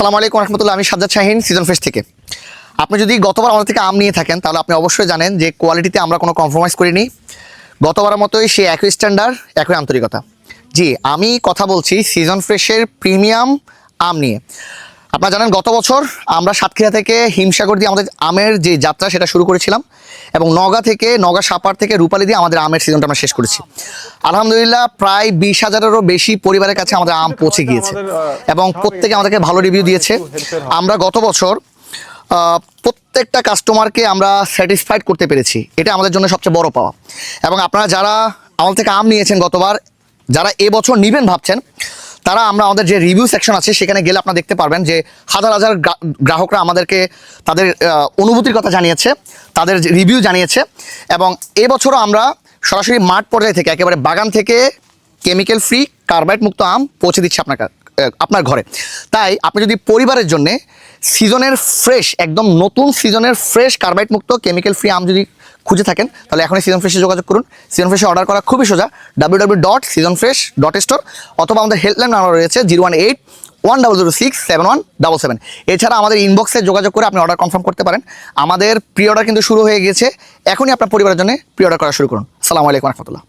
আসসালামু আলাইকুম রহমতুল্লাহ, আমি সাজ্জাদ শাহিন সিজন ফেস থেকে। আপনি যদি গতবার আমাদের থেকে আম নিয়ে থাকেন, তাহলে আপনি অবশ্যই জানেন যে কোয়ালিটিতে আমরা কোনো কম্প্রোমাইজ করিনি। গতবারের মতোই সে একই স্ট্যান্ডার্ড একই আন্তরিকতা। জি, আমি কথা বলছি সিজন ফ্রেশের প্রিমিয়াম আম নিয়ে। আপনারা জানেন গত বছর আমরা সাতক্ষীরা থেকে হিমসাগর দিয়ে আমাদের আমের যে যাত্রা সেটা শুরু করেছিলাম এবং নগা থেকে নগা সাপার থেকে রূপালি দিয়ে আমাদের আমের সিজনটা আমরা শেষ করেছি। আলহামদুলিল্লাহ প্রায় বিশ হাজারেরও বেশি পরিবারের কাছে আমাদের আম পৌঁছে গিয়েছে এবং প্রত্যেকে আমাদেরকে ভালো রিভিউ দিয়েছে। আমরা গত বছর প্রত্যেকটা কাস্টমারকে আমরা স্যাটিসফাইড করতে পেরেছি। এটা আমাদের জন্য সবচেয়ে বড় পাওয়া। এবং আপনারা যারা আমাদের থেকে আম নিয়েছেন গতবার যারা এবছর নেবেন ভাবছেন তারা আমরা আমাদের যে রিভিউ সেকশন আছে সেখানে গেলে আপনারা দেখতে পারবেন যে হাজার হাজার গ্রাহকরা আমাদেরকে তাদের অনুভূতির কথা জানিয়েছে তাদের রিভিউ জানিয়েছে এবং এবছরও আমরা সরাসরি মাঠ পর্যায় থেকে একেবারে বাগান থেকে কেমিক্যাল ফ্রি কার্বাইড মুক্ত আম পৌঁছে দিচ্ছে আপনার কা- আহ, আপনার ঘরে। তাই আপনি যদি পরিবারের জন্য সিজনের ফ্রেশ, একদম নতুন সিজনের ফ্রেশ কার্বাইড মুক্ত কেমিক্যাল ফ্রি আম যদি খুঁজে থাকেন, তাহলে এখনই সিজন ফ্রেশে যোগাযোগ করুন। সিজন ফ্রেশে অর্ডার করা খুবই সোজা W W dot season fresh dot store অথবা আমাদের হেল্পলাইন নাম্বার রয়েছে zero one eight one double zero six seven one double seven এছাড়া আমাদের ইনবক্সে যোগাযোগ করে আপনি অর্ডার কনফার্ম করতে পারেন। আমাদের প্রি অর্ডার কিন্তু শুরু হয়ে গেছে এখনই আপনার পরিবারের জন্য প্রি অর্ডার করা শুরু করুন। আসসালামু আলাইকুম রহমতুল্লাহ।